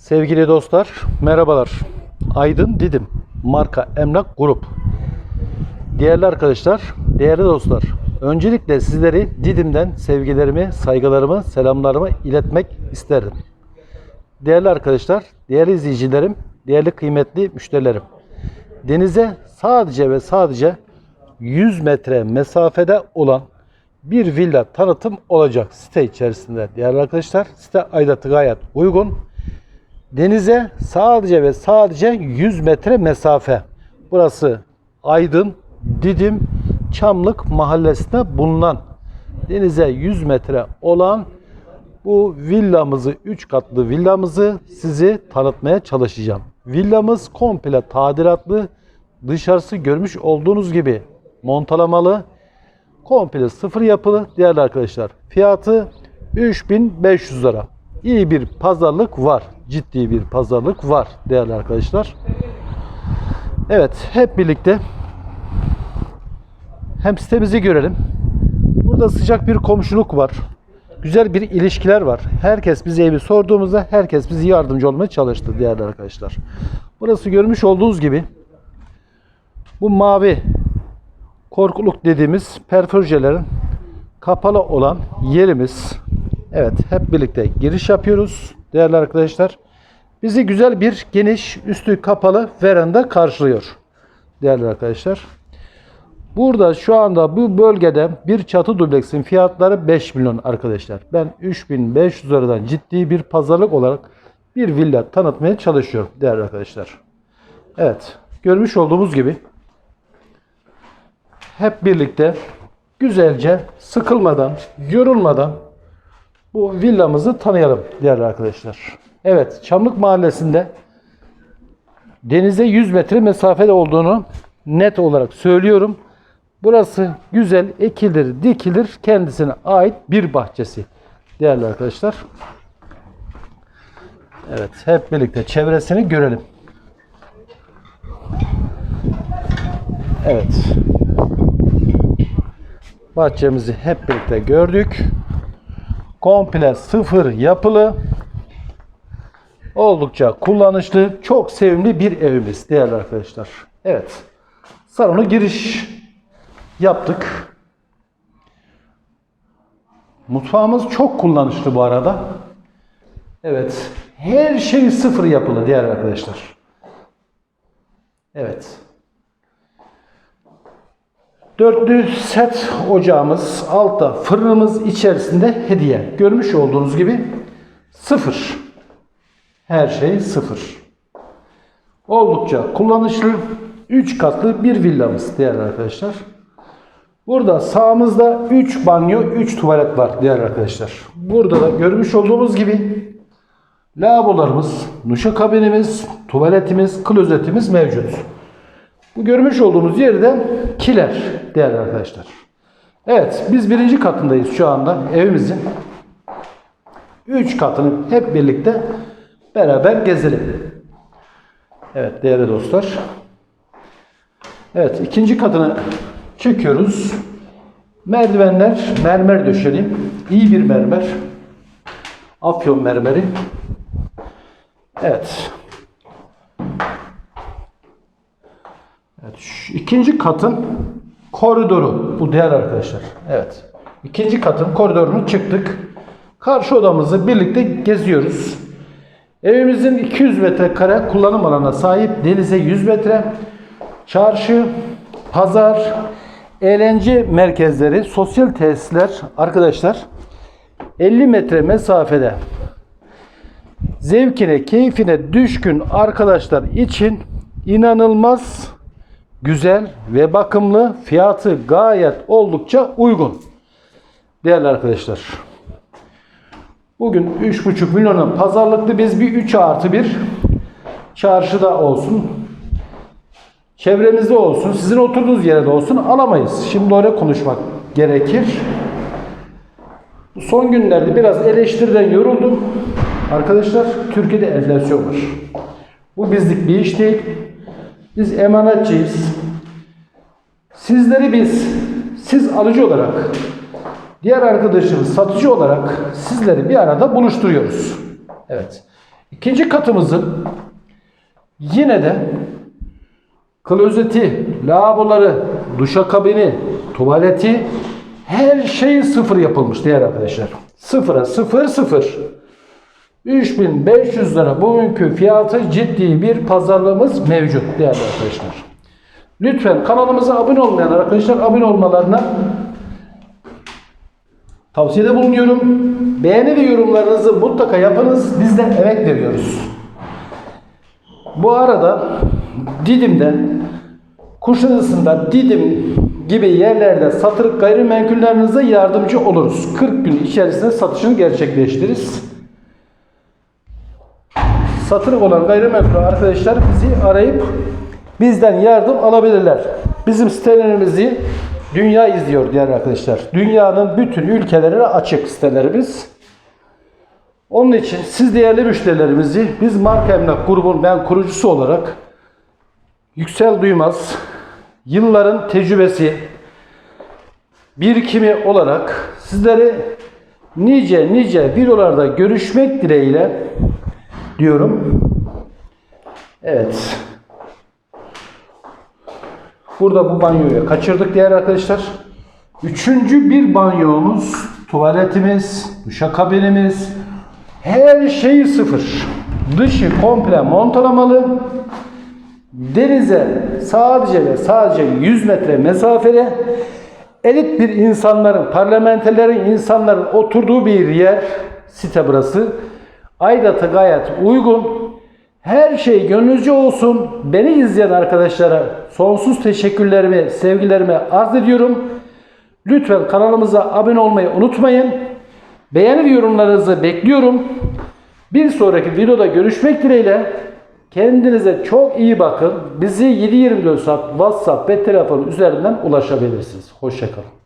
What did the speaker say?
Sevgili dostlar, merhabalar. Aydın Didim, marka Emlak Grup. Değerli arkadaşlar, değerli dostlar. Öncelikle sizleri Didim'den sevgilerimi, saygılarımı, selamlarımı iletmek isterim. Değerli arkadaşlar, değerli izleyicilerim, değerli kıymetli müşterilerim. Denize sadece ve sadece 100 metre mesafede olan bir villa tanıtım olacak site içerisinde değerli arkadaşlar. Site aidatı gayet uygun. Denize sadece ve sadece 100 metre mesafe. Burası Aydın, Didim, Çamlık mahallesinde bulunan denize 100 metre olan bu villamızı, 3 katlı villamızı sizi tanıtmaya çalışacağım. Villamız komple tadilatlı, dışarısı görmüş olduğunuz gibi montalamalı, komple sıfır yapılı değerli arkadaşlar. Fiyatı 3500 lira. İyi bir pazarlık var. Ciddi bir pazarlık var değerli arkadaşlar. Evet hep birlikte hem sitemizi görelim. Burada sıcak bir komşuluk var. Güzel bir ilişkiler var. Herkes bize evi sorduğumuzda herkes bizi yardımcı olmaya çalıştı değerli arkadaşlar. Burası görmüş olduğunuz gibi bu mavi korkuluk dediğimiz perforjelerin kapalı olan yerimiz. Evet hep birlikte giriş yapıyoruz değerli arkadaşlar. Bizi güzel bir geniş üstü kapalı veranda karşılıyor değerli arkadaşlar. Burada şu anda bu bölgede bir çatı dubleksin fiyatları 5 milyon arkadaşlar. Ben 3500 liradan ciddi bir pazarlık olarak bir villa tanıtmaya çalışıyorum değerli arkadaşlar. Evet görmüş olduğumuz gibi hep birlikte güzelce sıkılmadan, yorulmadan bu villamızı tanıyalım değerli arkadaşlar. Evet, Çamlık Mahallesi'nde denize 100 metre mesafede olduğunu net olarak söylüyorum. Burası güzel ekilir, dikilir, kendisine ait bir bahçesi. Değerli arkadaşlar. Evet, hep birlikte çevresini görelim. Evet. Bahçemizi hep birlikte gördük. Komple sıfır yapılı. Oldukça kullanışlı, çok sevimli bir evimiz değerli arkadaşlar. Evet. Salona giriş yaptık. Mutfağımız çok kullanışlı bu arada. Evet. Her şey sıfır yapılı değerli arkadaşlar. Evet. Dörtlü set ocağımız, altta fırınımız içerisinde hediye. Görmüş olduğunuz gibi sıfır. Her şey sıfır. Oldukça kullanışlı, 3 katlı bir villamız değerli arkadaşlar. Burada sağımızda 3 banyo, 3 tuvalet var değerli arkadaşlar. Burada da görmüş olduğumuz gibi lavabolarımız, duşa kabinimiz, tuvaletimiz, klozetimiz mevcut. Bu görmüş olduğumuz yerde kiler değerli arkadaşlar. Evet biz birinci katındayız şu anda evimizin. Üç katını hep birlikte beraber gezelim. Evet değerli dostlar. Evet ikinci katını çekiyoruz. Merdivenler mermer döşeli. İyi bir mermer. Afyon mermeri. Evet. Evet, şu ikinci katın koridoru bu değerli arkadaşlar. Evet. İkinci katın koridorunu çıktık. Karşı odamızı birlikte geziyoruz. Evimizin 200 metrekare kullanım alanına sahip. Denize 100 metre. Çarşı, pazar, eğlence merkezleri, sosyal tesisler arkadaşlar 50 metre mesafede zevkine, keyfine düşkün arkadaşlar için inanılmaz güzel ve bakımlı. Fiyatı gayet oldukça uygun. Değerli arkadaşlar. Bugün 3,5 milyona pazarlıklı biz bir 3 artı bir çarşıda olsun. Çevremizde olsun. Sizin oturduğunuz yerde olsun alamayız. Şimdi oraya konuşmak gerekir. Son günlerde biraz eleştiriden yoruldum. Arkadaşlar Türkiye'de enflasyon var. Bu bizlik bir iş değil. Biz emanetçiyiz. Sizleri biz, siz alıcı olarak, diğer arkadaşımız satıcı olarak sizleri bir arada buluşturuyoruz. Evet. İkinci katımızın yine de klozeti, lavaboları, duşakabini, tuvaleti her şey sıfır yapılmış değerli arkadaşlar. Sıfıra sıfır sıfır. 3500 lira bugünkü fiyatı ciddi bir pazarlığımız mevcut değerli arkadaşlar. Lütfen kanalımıza abone olmayan arkadaşlar abone olmalarına tavsiyede bulunuyorum. Beğeni ve yorumlarınızı mutlaka yapınız. Biz de emek veriyoruz. Bu arada Didim'de Kuşadası'nda Didim gibi yerlerde satılık gayrimenkullerinize yardımcı oluruz. 40 gün içerisinde satışını gerçekleştiririz. Satılık olan gayrimenkul arkadaşlar bizi arayıp bizden yardım alabilirler. Bizim sitelerimizi dünya izliyor diğer arkadaşlar. Dünyanın bütün ülkelerine açık sitelerimiz. Onun için siz değerli müşterilerimizi biz Marka Emlak grubun ben kurucusu olarak Yüksel Duymaz yılların tecrübesi birikimi olarak sizleri nice nice videolarda görüşmek dileğiyle diyorum. Evet. Burada bu banyoyu kaçırdık diğer arkadaşlar. Üçüncü bir banyomuz, tuvaletimiz, duşakabinimiz, her şey sıfır. Dışı komple montalamalı. Denize sadece ve sadece 100 metre mesafede elit bir insanların, parlamenterlerin, insanların oturduğu bir yer site burası. Aidatı gayet uygun. Her şey gönlünüzce olsun. Beni izleyen arkadaşlara sonsuz teşekkürlerimi, sevgilerimi arz ediyorum. Lütfen kanalımıza abone olmayı unutmayın. Beğeni ve yorumlarınızı bekliyorum. Bir sonraki videoda görüşmek dileğiyle. Kendinize çok iyi bakın. Bizi 7-24 saat WhatsApp ve telefon üzerinden ulaşabilirsiniz. Hoşçakalın.